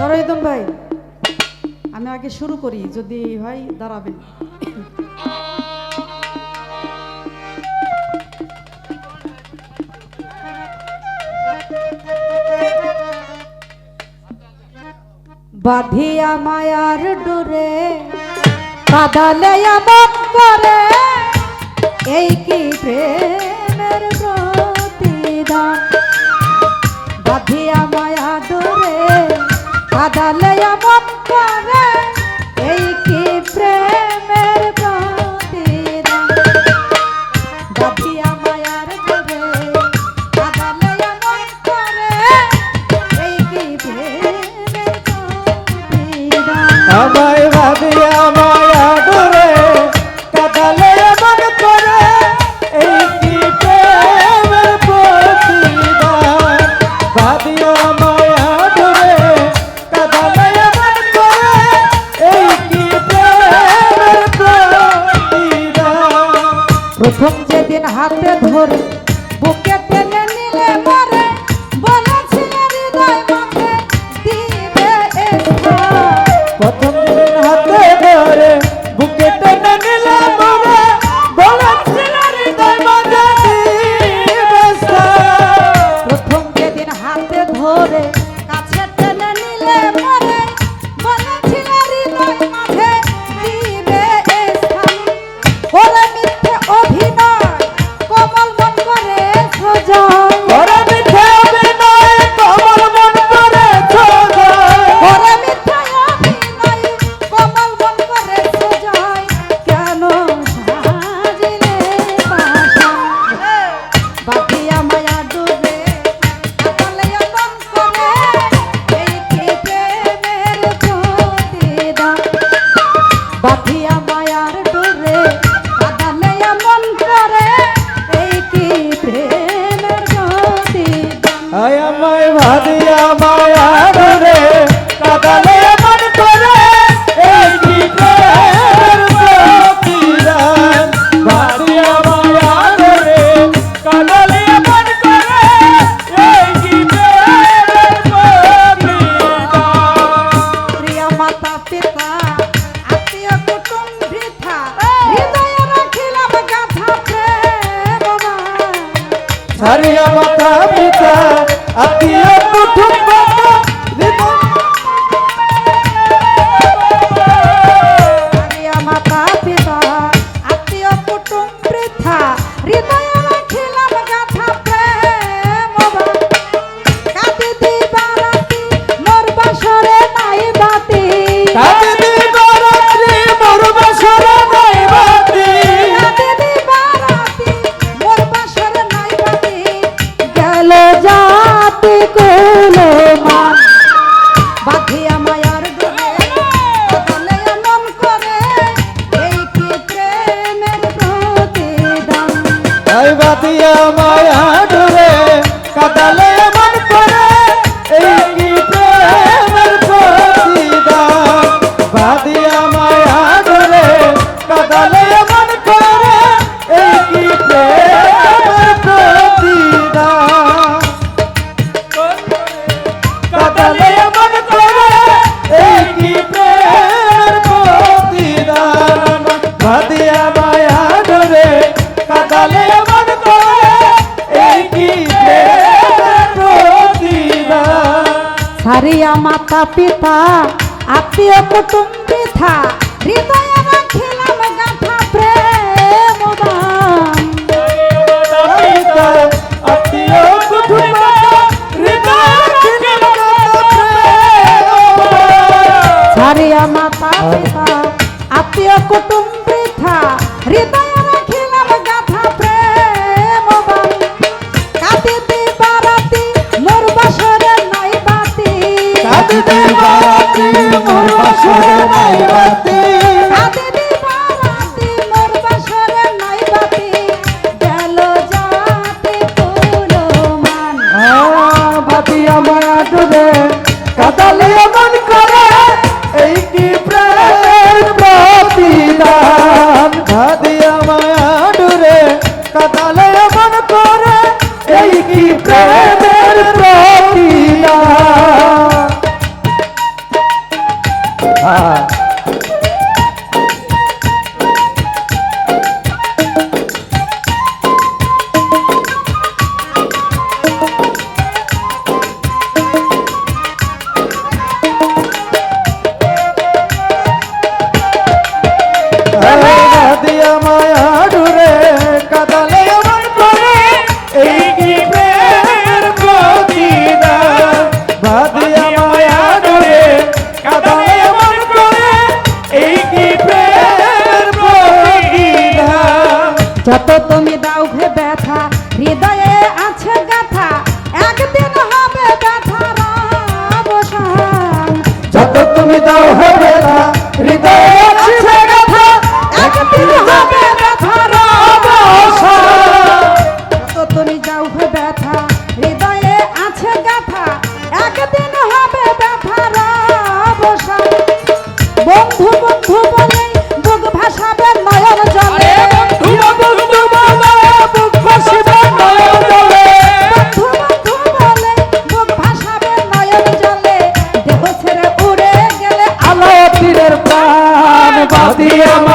নরয়তন ভাই। আমি আগে শুরু করি, যদি হয় দাঁড়াবেন। বাধিয়া মায়ার ডোরে কাদালে আমার করে, এই কি প্রেমের প্রতিদান? বাধিয়া মায়া ডোরে কাদালে মন করে Adi দিয়া মায়া ডুবে কাটালে মাতা পিতা আত্মীয় কুটুম বৃথা হৃদয় রাখিলাম মাতা পিতা আত্মীয় কুটুম এমন করে? এই কি প্রেমের প্রতিদান? হৃদয় হবে না হৃদয় আছে কথা একদিন হবে I'm